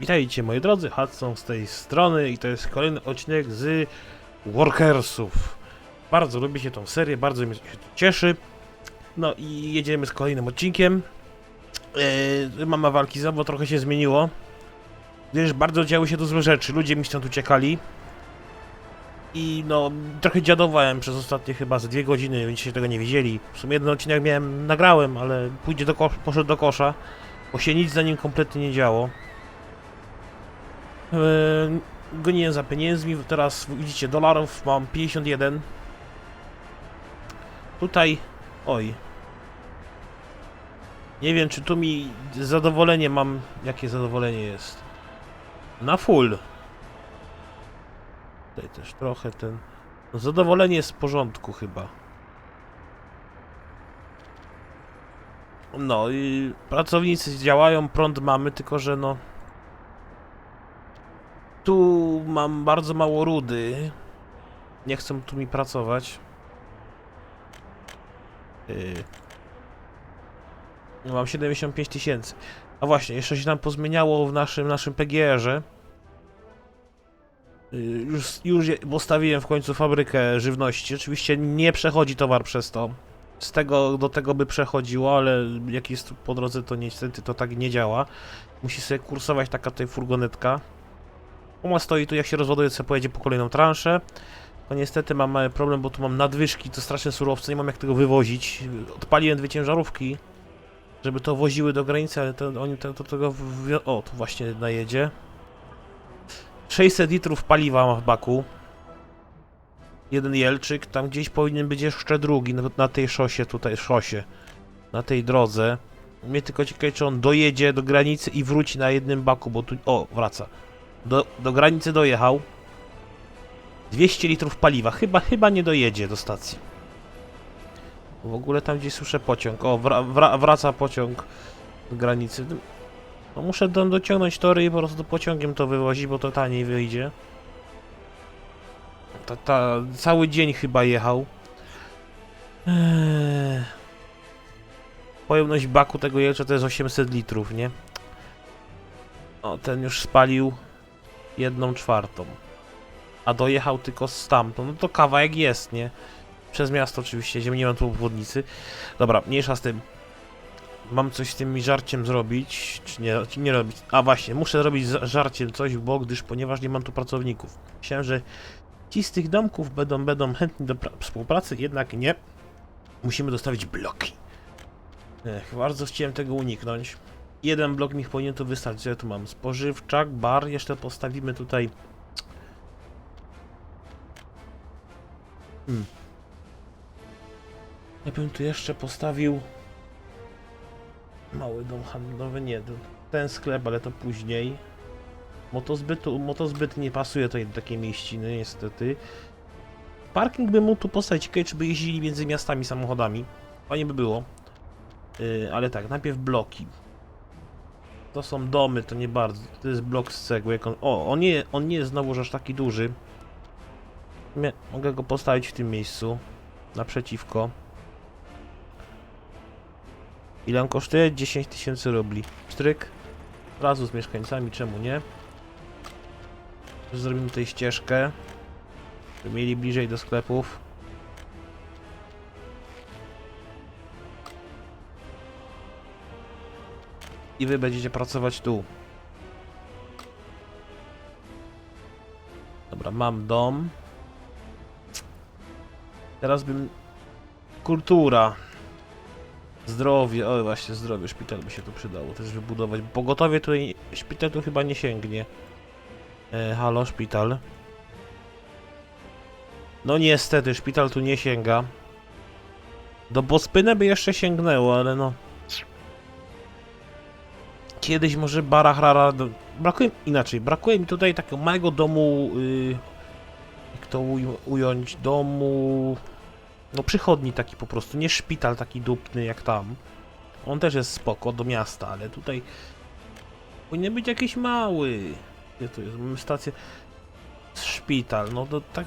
Witajcie moi drodzy, Hudson z tej strony i to jest kolejny odcinek z Workersów. Bardzo lubię się tą serię, bardzo mnie się to cieszy. No i jedziemy z kolejnym odcinkiem. Yy, mama walki znowu trochę się zmieniło. Gdyż bardzo działy się tu złe rzeczy, ludzie mi stąd uciekali. I no, trochę dziadowałem przez ostatnie chyba z dwie godziny, więc się tego nie widzieli. W sumie jeden odcinek miałem, nagrałem, ale pójdzie do poszedł do kosza, bo się nic za nim kompletnie nie działo. Eee, goniłem za pieniędzmi, teraz widzicie dolarów mam 51. Tutaj, oj. Nie wiem czy tu mi zadowolenie mam, jakie zadowolenie jest. Na full. Tutaj też trochę ten, no zadowolenie jest w porządku chyba. No i pracownicy działają, prąd mamy, tylko że no tu mam bardzo mało rudy. Nie chcą tu mi pracować. Yy. Mam 75 tysięcy. A właśnie, jeszcze się tam pozmieniało w naszym, naszym PGR-ze. Yy, Już, już postawiłem w końcu fabrykę żywności. Oczywiście nie przechodzi towar przez to. Z tego do tego by przechodziło, ale jak jest po drodze, to niestety to tak nie działa. Musi sobie kursować taka tutaj furgonetka. Uma stoi tu, jak się rozładuje, co pojedzie po kolejną transzę. No niestety mam mały problem, bo tu mam nadwyżki, to straszne surowce, nie mam jak tego wywozić. Odpaliłem dwie ciężarówki, żeby to woziły do granicy, ale to, oni to, to tego... wwi- O, tu właśnie najedzie. 600 litrów paliwa ma w baku. Jeden jelczyk, tam gdzieś powinien być jeszcze drugi, na, na tej szosie tutaj, szosie. Na tej drodze. Mnie tylko ciekawe, czy on dojedzie do granicy i wróci na jednym baku, bo tu... O, wraca. Do, do granicy dojechał. 200 litrów paliwa. Chyba, chyba nie dojedzie do stacji. W ogóle tam gdzieś słyszę pociąg. O, wra, wra, wraca pociąg do granicy. No muszę do, dociągnąć tory i po prostu pociągiem to wywozić, bo to taniej wyjdzie. Ta, ta, cały dzień chyba jechał. Eee. Pojemność baku tego jelcza to jest 800 litrów, nie? O, ten już spalił jedną czwartą. A dojechał tylko stamtąd. No to kawałek jest, nie? Przez miasto oczywiście, gdzie nie mam tu obwodnicy. Dobra, mniejsza z tym. Mam coś z tym żarciem zrobić, czy nie, czy nie robić? A właśnie, muszę zrobić z żarciem coś, bo gdyż, ponieważ nie mam tu pracowników. Myślałem, że ci z tych domków będą, będą chętni do pra- współpracy, jednak nie. Musimy dostawić bloki. Ech, bardzo chciałem tego uniknąć. Jeden blok mi powinien tu wystarczyć. Ja tu mam spożywczak, bar, jeszcze postawimy tutaj. Hmm. Ja bym tu jeszcze postawił mały dom handlowy, nie, ten sklep, ale to później. Motozbytu, motozbyt nie pasuje tutaj do takiej mieściny, niestety. Parking bym mógł tu postawić, ciekawe by jeździli między miastami samochodami. Fajnie by było. Yy, ale tak, najpierw bloki. To są domy, to nie bardzo. To jest blok z cegły. Jak on, o, on nie, on nie jest znowu aż taki duży. Mie- Mogę go postawić w tym miejscu. Naprzeciwko. Ile on kosztuje? 10 tysięcy rubli. Stryk. Razu z mieszkańcami, czemu nie? Zrobimy tutaj ścieżkę. Żeby mieli bliżej do sklepów. I wy będziecie pracować tu. Dobra, mam dom. Teraz bym... Kultura. Zdrowie, o właśnie zdrowie, szpital by się tu przydało też wybudować. Pogotowie tutaj, szpital tu chyba nie sięgnie. E, halo, szpital. No niestety, szpital tu nie sięga. Do Bospynę by jeszcze sięgnęło, ale no... Kiedyś może Barachrara... do- Brakuje... Inaczej, brakuje mi tutaj takiego małego domu... y, jak to uj- ująć? Domu... No przychodni taki po prostu, nie szpital taki dupny jak tam. On też jest spoko do miasta, ale tutaj powinien być jakiś mały. Gdzie to jest? Mamy stację. Szpital, no to tak.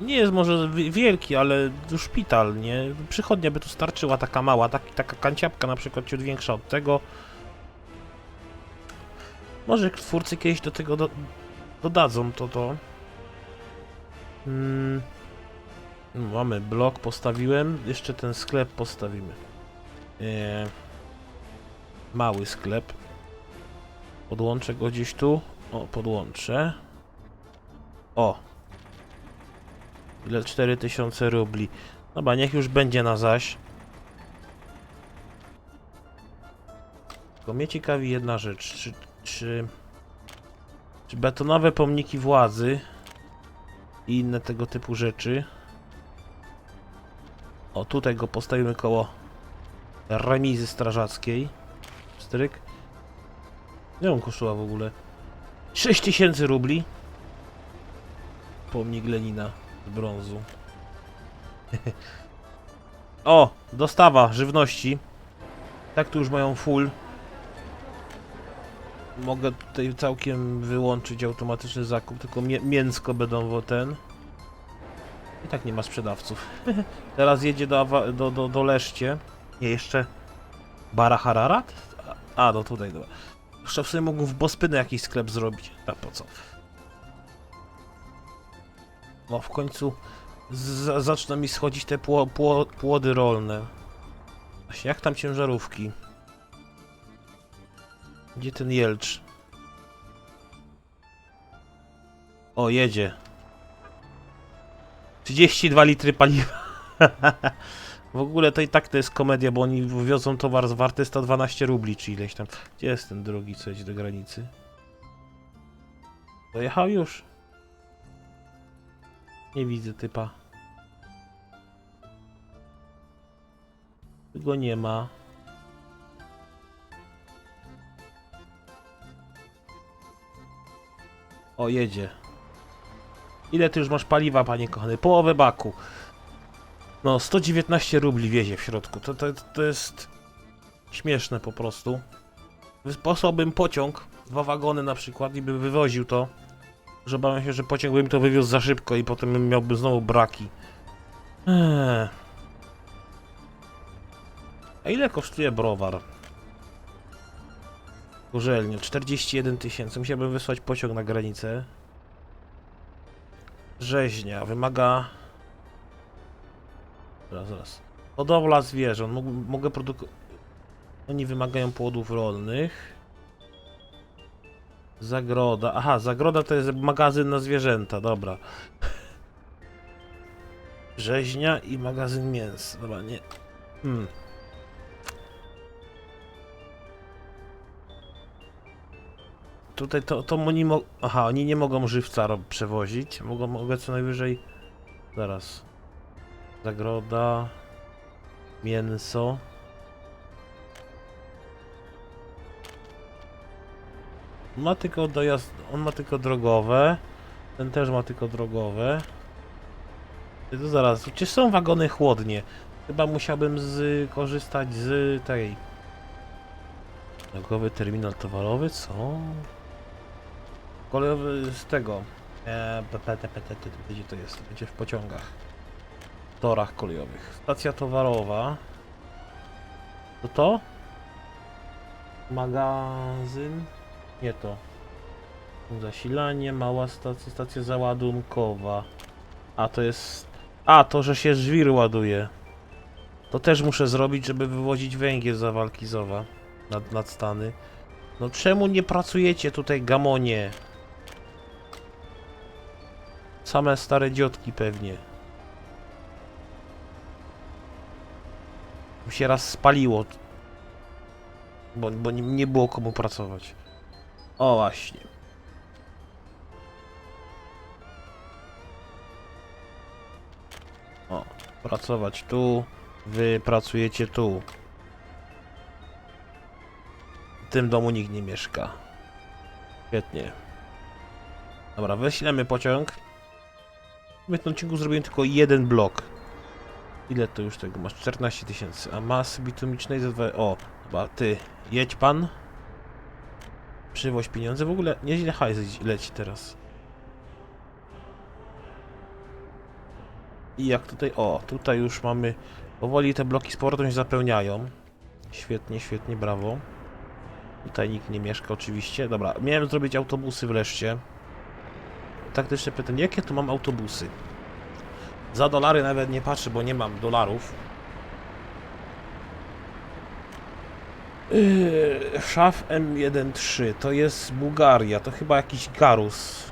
Nie jest może wi- wielki, ale szpital, nie? Przychodnia by tu starczyła taka mała, tak, taka kanciapka na przykład ciut większa od tego. Może twórcy kiedyś do tego do, dodadzą to to. Mm. Mamy blok, postawiłem. Jeszcze ten sklep postawimy. Eee, mały sklep. Podłączę go gdzieś tu. O, podłączę. O. Ile? 4000 rubli. Dobra, niech już będzie na zaś. Tylko mnie ciekawi jedna rzecz. Czy, czy, czy betonowe pomniki władzy i inne tego typu rzeczy. O, tutaj go postawimy koło remizy strażackiej. Stryk. Ile on kosztował w ogóle? 6000 rubli. Pomnik Lenina z brązu. o, dostawa żywności. Tak tu już mają full. Mogę tutaj całkiem wyłączyć automatyczny zakup, tylko mię mięsko będą ten. I tak nie ma sprzedawców. Teraz jedzie do, do, do, do Leszcie. Nie, jeszcze... Bara Hararat? A, no tutaj, dobra. Jeszcze w sumie mógł w Bospynę jakiś sklep zrobić. A po co? No w końcu zaczną mi schodzić te pło pło płody rolne. Właśnie, jak tam ciężarówki? Gdzie ten Jelcz? O, jedzie. 32 litry paliwa. w ogóle to i tak to jest komedia, bo oni wiozą towar warty 112 rubli, czy ileś tam. Gdzie jest ten drugi, co jedzie do granicy? Dojechał już? Nie widzę typa. Go nie ma. O, jedzie. Ile ty już masz paliwa, panie kochany? Połowę baku. No, 119 rubli wiezie w środku. To, to, to jest śmieszne po prostu. Wysposłałbym pociąg, dwa wagony na przykład i by wywoził to. Że obawiam się, że pociąg by mi to wywiózł za szybko i potem miałby znowu braki. Eee. A ile kosztuje browar? Gorzelnie, 41 tysięcy. Musiałbym wysłać pociąg na granicę. Rzeźnia wymaga. Zaraz, zaraz. Hodowla zwierząt. Mógł, mogę produkować. Oni wymagają płodów rolnych. Zagroda. Aha, zagroda to jest magazyn na zwierzęta, dobra. Rzeźnia i magazyn mięs. Dobra, nie. Hmm. Tutaj to, to oni mo... Aha, oni nie mogą żywca przewozić. Mogą, mogę co najwyżej... Zaraz. Zagroda. Mięso. Ma tylko dojazd... On ma tylko drogowe. Ten też ma tylko drogowe. To zaraz, czy są wagony chłodnie? Chyba musiałbym z, korzystać z tej... Drogowy terminal towarowy, co? Kolejowy z tego. E, p- p- t- p- t- t- Gdzie to jest? Będzie w pociągach. Torach kolejowych. Stacja towarowa. To to? Magazyn? Nie to. Zasilanie, mała stacja, stacja załadunkowa. A to jest... A, to, że się żwir ładuje. To też muszę zrobić, żeby wywozić węgiel za walki Zowa. Nad, nad stany. No czemu nie pracujecie tutaj, gamonie? Same stare dziotki pewnie. Mi się raz spaliło. Bo, bo nie, było komu pracować. O właśnie. O, pracować tu. Wy pracujecie tu. W tym domu nikt nie mieszka. Świetnie. Dobra, wyślemy pociąg. W tym odcinku zrobiłem tylko jeden blok. Ile to już tego masz? 14 tysięcy. A masy bitumicznej za dwa... O, chyba ty. Jedź pan. Przywoź pieniądze. W ogóle nieźle hajs leci teraz. I jak tutaj... O, tutaj już mamy... Powoli te bloki z powrotem się zapełniają. Świetnie, świetnie, brawo. Tutaj nikt nie mieszka oczywiście. Dobra, miałem zrobić autobusy wreszcie. Taktyczne pytanie, jakie tu mam autobusy? Za dolary nawet nie patrzę, bo nie mam dolarów. Yy, Szaf M13 to jest Bułgaria, to chyba jakiś Garus.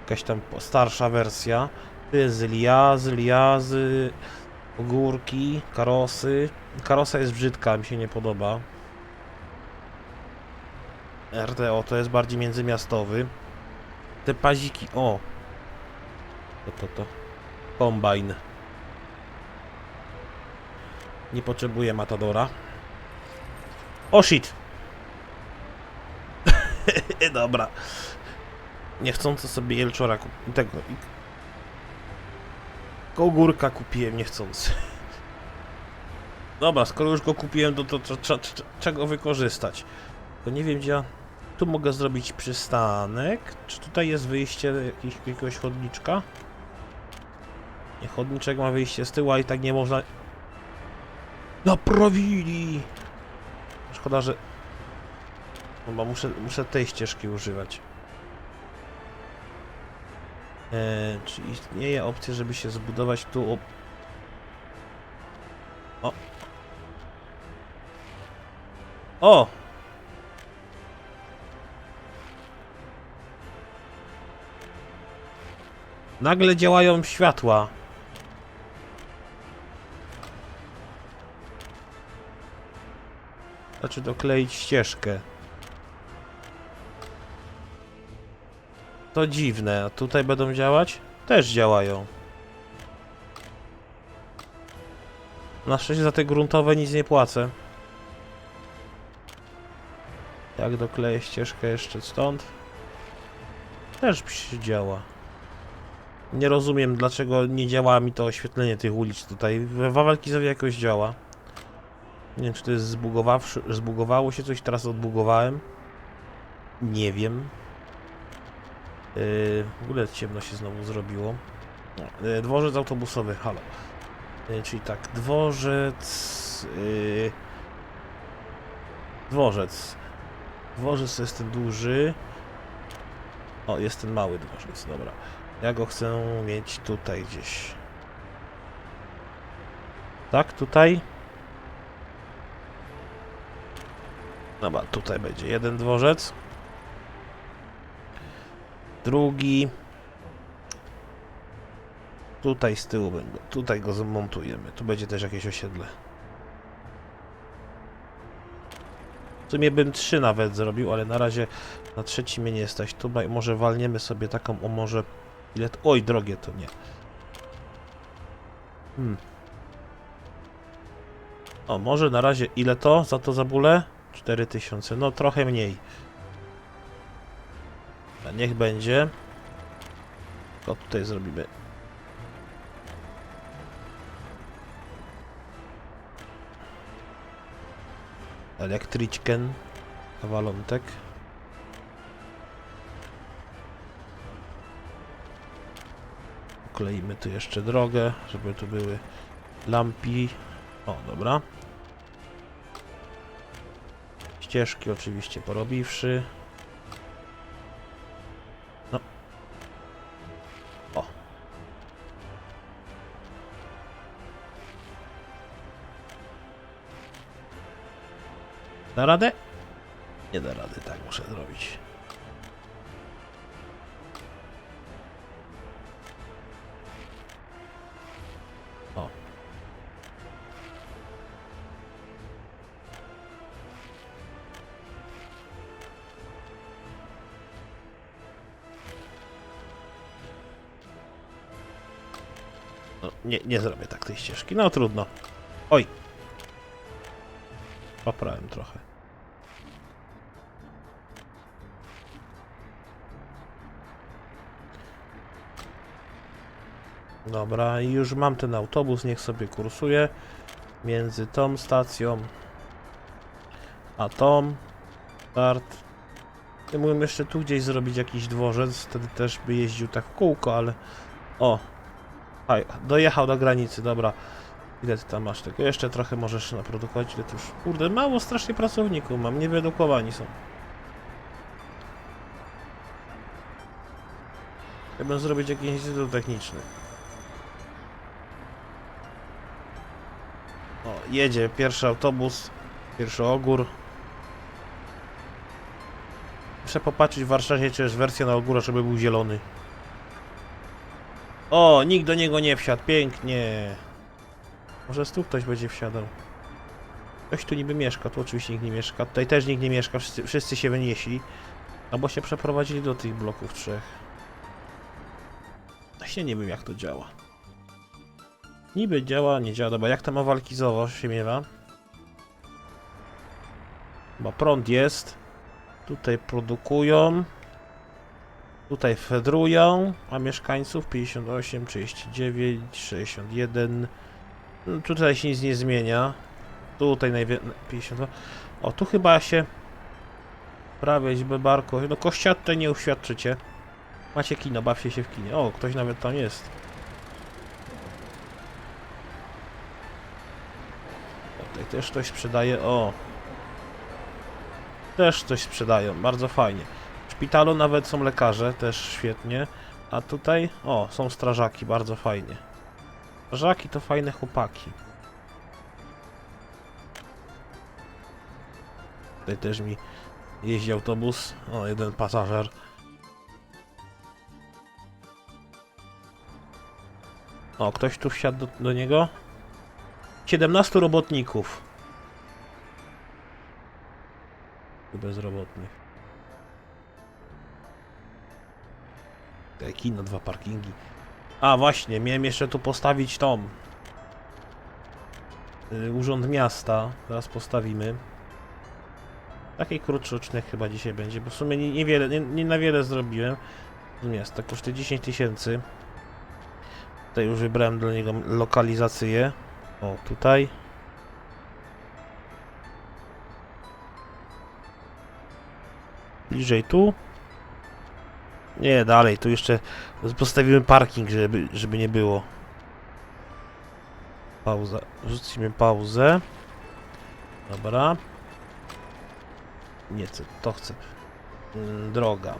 Jakaś tam starsza wersja. Jest Liazy, Liazy, ogórki, karosy. Karosa jest brzydka, mi się nie podoba. RTO to jest bardziej międzymiastowy. Te paziki, o! To, to, to. Combine. Nie potrzebuję Matadora. O shit! Dobra. Niechcący sobie Jelczora kup- tego i Ogórka kupiłem niechcący. Dobra, skoro już go kupiłem, to, to, to, to, to czego wykorzystać? To nie wiem, gdzie. Tu mogę zrobić przystanek. Czy tutaj jest wyjście jakiegoś, jakiegoś chodniczka? Nie, chodniczek ma wyjście z tyłu, a i tak nie można... Naprawili! Szkoda, że... Bo muszę, muszę tej ścieżki używać. Eee, czy istnieje opcja, żeby się zbudować tu... O... O! O! Nagle działają światła. Znaczy dokleić ścieżkę. To dziwne, a tutaj będą działać? Też działają. Na szczęście za te gruntowe nic nie płacę. Jak dokleję ścieżkę jeszcze stąd? Też działa. Nie rozumiem dlaczego nie działa mi to oświetlenie tych ulic tutaj. We Wawelkizowie jakoś działa. Nie wiem czy to jest zbugowało się coś, teraz odbugowałem. Nie wiem. Yy, w ogóle ciemno się znowu zrobiło. Yy, dworzec autobusowy, halo. Yy, czyli tak, dworzec... Yy, dworzec. Dworzec to jest ten duży. O, jest ten mały dworzec, dobra. Ja go chcę mieć tutaj gdzieś. Tak, tutaj? Dobra, tutaj będzie jeden dworzec. Drugi. Tutaj z tyłu będę. Tutaj go zmontujemy. Tu będzie też jakieś osiedle. W sumie bym trzy nawet zrobił, ale na razie na trzeci mnie nie stać. Tu może walniemy sobie taką, o może... Ile to... Oj, drogie to nie. Hmm. O, może na razie ile to za to za bólę? 4000, no trochę mniej. A niech będzie. Tylko tutaj zrobimy. Elektryczken. Kawalątek. Kleimy tu jeszcze drogę, żeby tu były lampi. O, dobra. Ścieżki oczywiście porobiwszy. No. O. Da radę? Nie da rady, tak muszę zrobić. Nie, nie zrobię tak tej ścieżki. No trudno. Oj. Poprałem trochę. Dobra, i już mam ten autobus, niech sobie kursuje między tą stacją a tą. Start. Ja mógłbym jeszcze tu gdzieś zrobić jakiś dworzec, wtedy też by jeździł tak w kółko, ale... O! Aj, dojechał do granicy, dobra. Ile ty tam masz tego? Jeszcze trochę możesz naprodukować, ile tu już... Kurde, mało strasznie pracowników mam, niewyedukowani są. Chciałbym zrobić jakiś instytut techniczny. O, jedzie pierwszy autobus, pierwszy ogór. Muszę popatrzeć w Warszawie, czy jest wersja na ogóra, żeby był zielony. O, nikt do niego nie wsiadł, pięknie. Może tu ktoś będzie wsiadał. Ktoś tu niby mieszka, tu oczywiście nikt nie mieszka. Tutaj też nikt nie mieszka, wszyscy, wszyscy się wynieśli. Albo się przeprowadzili do tych bloków trzech. Właśnie nie wiem jak to działa. Niby działa, nie działa. Dobra, jak to ma walki z się miewa? Chyba prąd jest. Tutaj produkują. Tutaj fedrują, a mieszkańców 58, 39, 61. No, tutaj się nic nie zmienia. Tutaj najwięcej. 52. O, tu chyba się. Prawie Bebarko. No kościa tutaj nie uświadczycie. Macie kino, bawcie się w kinie. O, ktoś nawet tam jest. Tutaj też ktoś sprzedaje. O. Też coś sprzedają, bardzo fajnie. Szpitalu nawet są lekarze, też świetnie. A tutaj, o, są strażaki, bardzo fajnie. Strażaki to fajne chłopaki. Tutaj też mi jeździ autobus. O, jeden pasażer. O, ktoś tu wsiadł do, do niego. 17 robotników. Bezrobotnych. Tutaj kino, dwa parkingi. A właśnie, miałem jeszcze tu postawić tą. y, Urząd Miasta. Teraz postawimy. Taki krótszy odcinek chyba dzisiaj będzie, bo w sumie nie- niewiele, nie, nie na wiele zrobiłem. Z miasta kosztuje 10 tysięcy. Tutaj już wybrałem dla niego lokalizację. O, tutaj. Bliżej tu. Nie, dalej, tu jeszcze postawimy parking, żeby, żeby nie było. Pauza. Rzucimy pauzę. Dobra. Nie to chcę. Mm, Droga.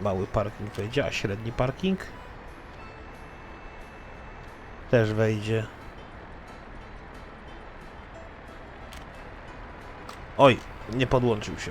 Mały parking wejdzie, a średni parking? Też wejdzie. Oj, nie podłączył się.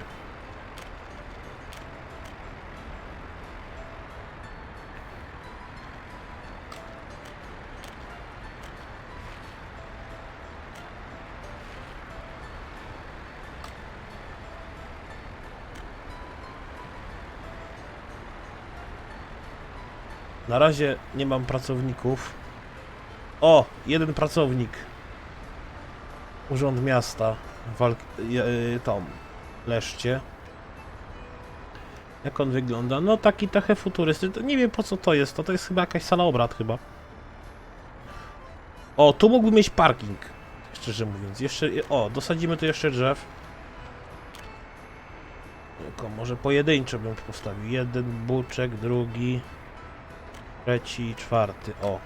Na razie nie mam pracowników. O, jeden pracownik. Urząd Miasta. Walk... Yy, Tom. Leszcie. Jak on wygląda? No taki trochę futurystyczny. Nie wiem po co to jest. To, to jest chyba jakaś sala obrad chyba. O, tu mógłby mieć parking. Szczerze mówiąc. Jeszcze... O, dosadzimy tu jeszcze drzew. Tylko może pojedynczo bym postawił. Jeden buczek, drugi. Trzeci, czwarty. O.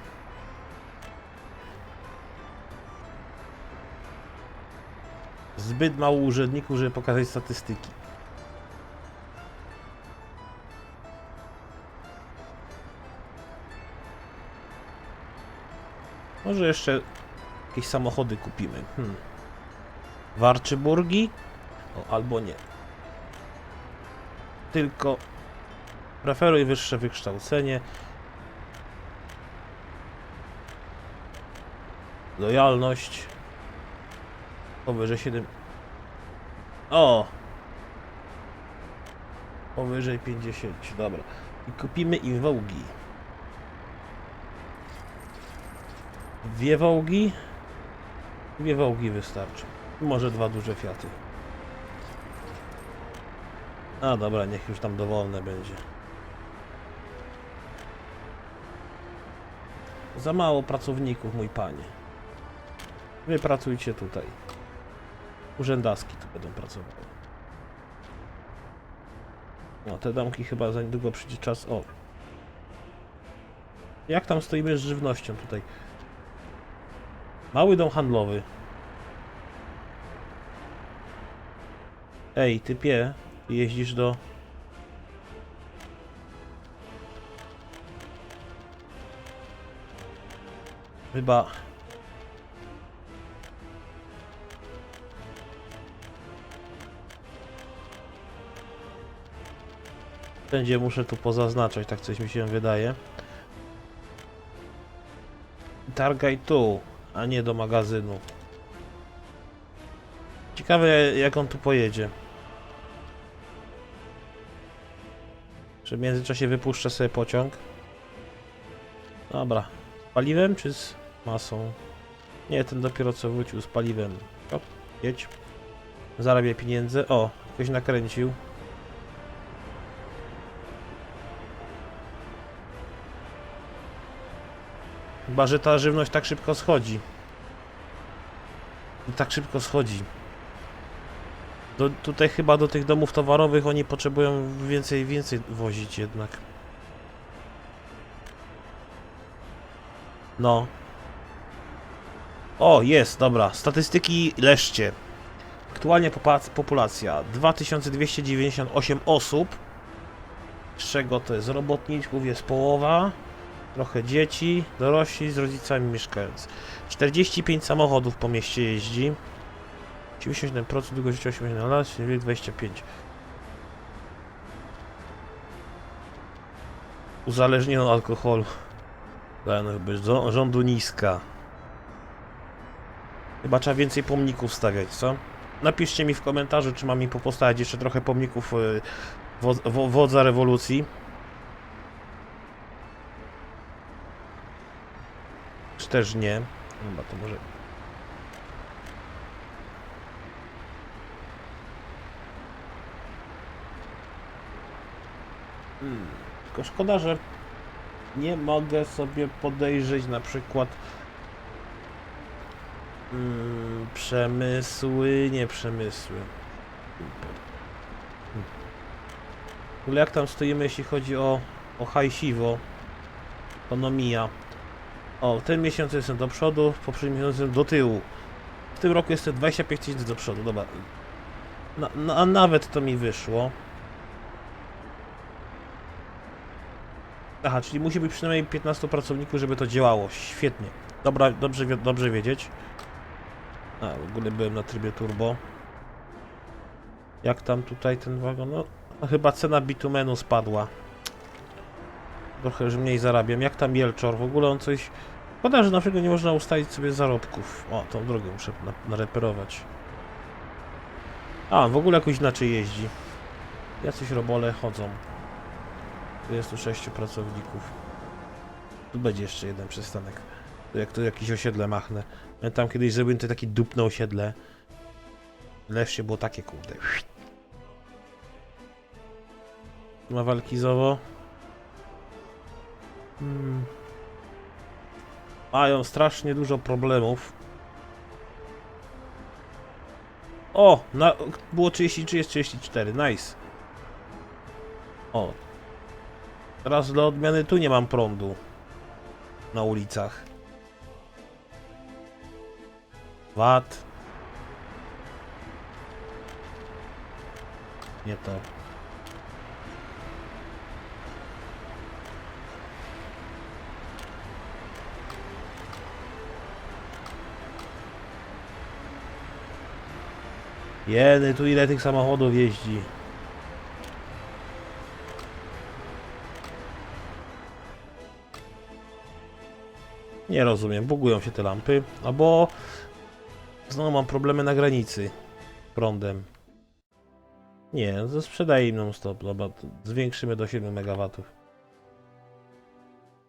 Zbyt mało urzędników, żeby pokazać statystyki. Może jeszcze jakieś samochody kupimy. Hmm. Warczyburgi? O, albo nie. Tylko preferuj wyższe wykształcenie. Lojalność. Powyżej 7. O! Powyżej 50, dobra. I kupimy im wołgi. Dwie wołgi. Dwie wołgi wystarczy. Może dwa duże fiaty. A dobra, niech już tam dowolne będzie. Za mało pracowników, mój panie. Wy pracujcie tutaj. Urzędaski tu będą pracowały. No, te domki chyba za niedługo przyjdzie czas. O. Jak tam stoimy z żywnością tutaj? Mały dom handlowy. Ej, typie, ty jeździsz do... Chyba... Będzie muszę tu pozaznaczać, tak coś mi się wydaje. Targaj tu, a nie do magazynu. Ciekawe jak on tu pojedzie. Czy w międzyczasie wypuszczę sobie pociąg? Dobra. Z paliwem czy z masą? Nie, ten dopiero co wrócił z paliwem. O, jedź. Zarabia pieniędzy. O, ktoś nakręcił. Chyba, że ta żywność tak szybko schodzi. Tak szybko schodzi. Do, tutaj chyba do tych domów towarowych oni potrzebują więcej, więcej wozić jednak. No. O, jest, dobra. Statystyki leszcie. Aktualnie populacja 2298 osób. Z czego to jest robotników, jest połowa. Trochę dzieci, dorośli z rodzicami mieszkając. 45 samochodów po mieście jeździ. 97% długość życia 80 lat, wiek 25. Uzależniony od alkoholu. Do rządu niska. Chyba trzeba więcej pomników stawiać, co? Napiszcie mi w komentarzu, czy mam mi popostawić jeszcze trochę pomników y, wo, wo, wodza rewolucji. Też nie? Chyba to może... Hmm. Tylko szkoda, że nie mogę sobie podejrzeć na przykład mm, przemysły, nie przemysły. Hmm. W ogóle jak tam stoimy, jeśli chodzi o, o hajsiwo, ekonomia. O, ten miesiąc jestem do przodu, w poprzednim miesiącu do tyłu. W tym roku jestem 25 tysięcy do przodu, dobra. Na, na, a nawet to mi wyszło. Aha, czyli musi być przynajmniej 15 pracowników, żeby to działało. Świetnie. Dobra, dobrze, dobrze wiedzieć. A, w ogóle byłem na trybie turbo. Jak tam tutaj ten wagon? No, no chyba cena bitumenu spadła. Trochę już mniej zarabiam. Jak tam Jelczor? W ogóle on coś... Szkoda, że na przykład nie można ustalić sobie zarobków. O, tą drogę muszę na, nareperować. A, w ogóle jakoś inaczej jeździ. Jacyś robole chodzą. 26 pracowników. Tu będzie jeszcze jeden przystanek. Jak to jakieś osiedle machnę. Ja tam kiedyś zrobiłem to takie dupne osiedle. Leszcie było takie kurde. Ma walki zowo. Hmm. Mają strasznie dużo problemów. O! Na, było 33, jest 34. Nice. O. Teraz dla odmiany tu nie mam prądu. Na ulicach. Wat. Nie to. Jedy, tu ile tych samochodów jeździ. Nie rozumiem, bugują się te lampy, albo znowu mam problemy na granicy prądem. Nie, sprzedaję im non stop, dobra, zwiększymy do 7 MW.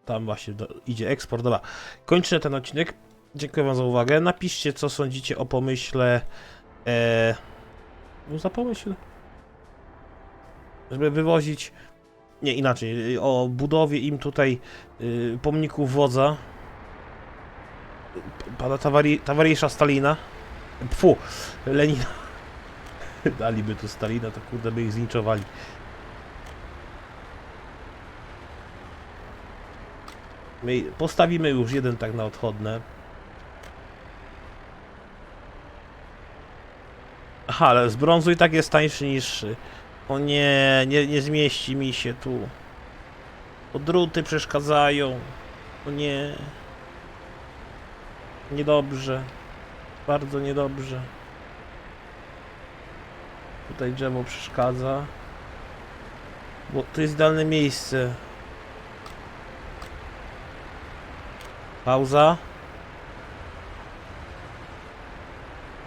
Tam właśnie do, idzie eksport, dobra. Kończę ten odcinek. Dziękuję wam za uwagę. Napiszcie co sądzicie o pomyśle e, no za pomyśl. Żeby wywozić... Nie, inaczej. O budowie im tutaj y, pomników wodza. Pana tawari, towarzysza Stalina. Pfu, Lenina. Daliby tu Stalina, to kurde by ich zniczowali. My postawimy już jeden tak na odchodne. Aha, ale z brązu i tak jest tańszy niż... O nie, nie, nie zmieści mi się tu. O druty przeszkadzają. O nie. Niedobrze. Bardzo niedobrze. Tutaj drzewo przeszkadza. Bo to jest idealne miejsce. Pauza.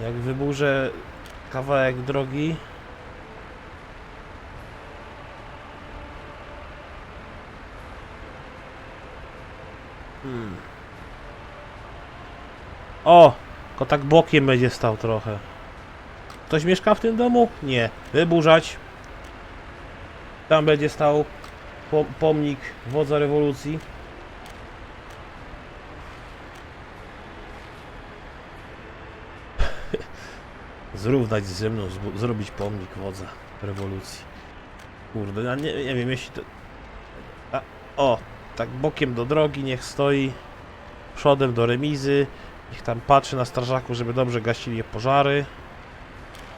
Jak wyburzę kawałek drogi. Hmm. O! Tylko tak bokiem będzie stał trochę. Ktoś mieszka w tym domu? Nie. Wyburzać. Tam będzie stał po pomnik wodza rewolucji. Zrównać ze mną, zrobić pomnik wodza rewolucji. Kurde, ja nie, nie wiem, jeśli to... A, o, tak bokiem do drogi niech stoi. Przodem do remizy. Niech tam patrzy na strażaku, żeby dobrze gasili pożary.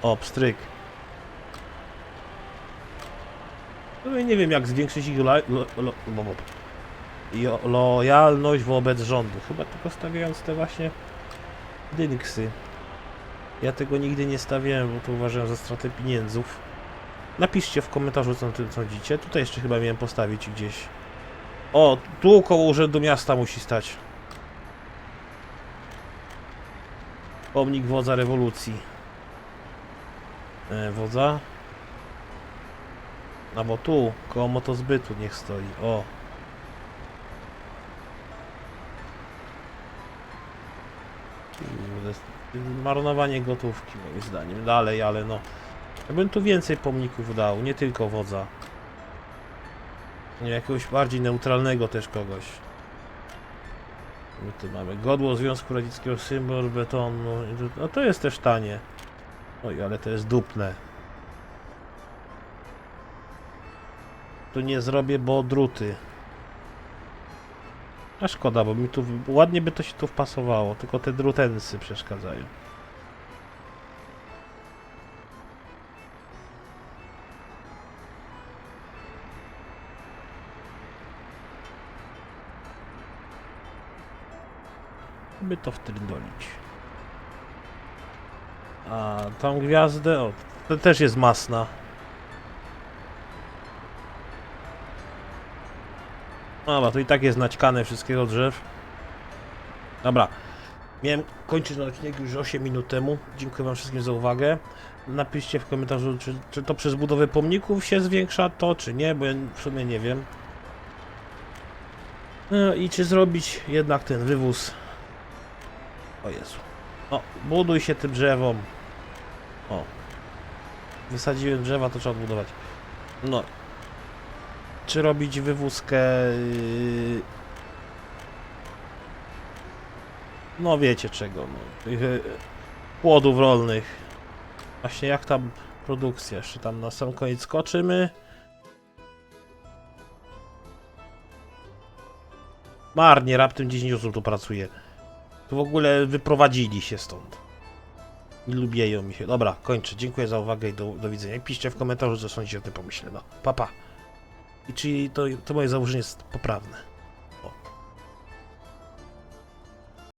O, pstryk. No i nie wiem jak zwiększyć ich lo, lo, lo, lo, lojalność wobec rządu. Chyba tylko stawiając te właśnie dynksy. Ja tego nigdy nie stawiałem, bo to uważałem za stratę pieniędzów. Napiszcie w komentarzu co tym sądzicie. Tutaj jeszcze chyba miałem postawić gdzieś. O, tu koło urzędu miasta musi stać. Pomnik wodza rewolucji. E, wodza? A bo tu, koło motozbytu niech stoi. O. Marnowanie gotówki moim zdaniem. Dalej, ale no. Ja bym tu więcej pomników dał, nie tylko wodza. Nie, jakiegoś bardziej neutralnego też kogoś. My tu mamy godło Związku Radzieckiego, symbol betonu. No to jest też tanie. Oj, ale to jest dupne. Tu nie zrobię, bo druty. A szkoda, bo mi tu ładnie by to się tu wpasowało, tylko te drutensy przeszkadzają. By to wtrydolić. A tą gwiazdę, o, to też jest masna. Dobra, to i tak jest naćkane wszystkiego drzew. Dobra. Miałem kończyć ten odcinek już 8 minut temu. Dziękuję wam wszystkim za uwagę. Napiszcie w komentarzu, czy, czy to przez budowę pomników się zwiększa to, czy nie, bo ja w sumie nie wiem. No i czy zrobić jednak ten wywóz. O Jezu. O, buduj się tym drzewom. O. Wysadziłem drzewa, to trzeba odbudować. No. Czy robić wywózkę... yy, No wiecie czego, no. Tych yy, płodów rolnych. Właśnie jak tam produkcja? Jeszcze tam na sam koniec skoczymy. Marnie, raptem 10 osób tu pracuje. Tu w ogóle wyprowadzili się stąd. Lubieją mi się. Dobra, kończę. Dziękuję za uwagę i do, do widzenia. Piszcie w komentarzu, co sądzicie o tym pomyśle. No, pa, pa. I czy to, to moje założenie jest poprawne.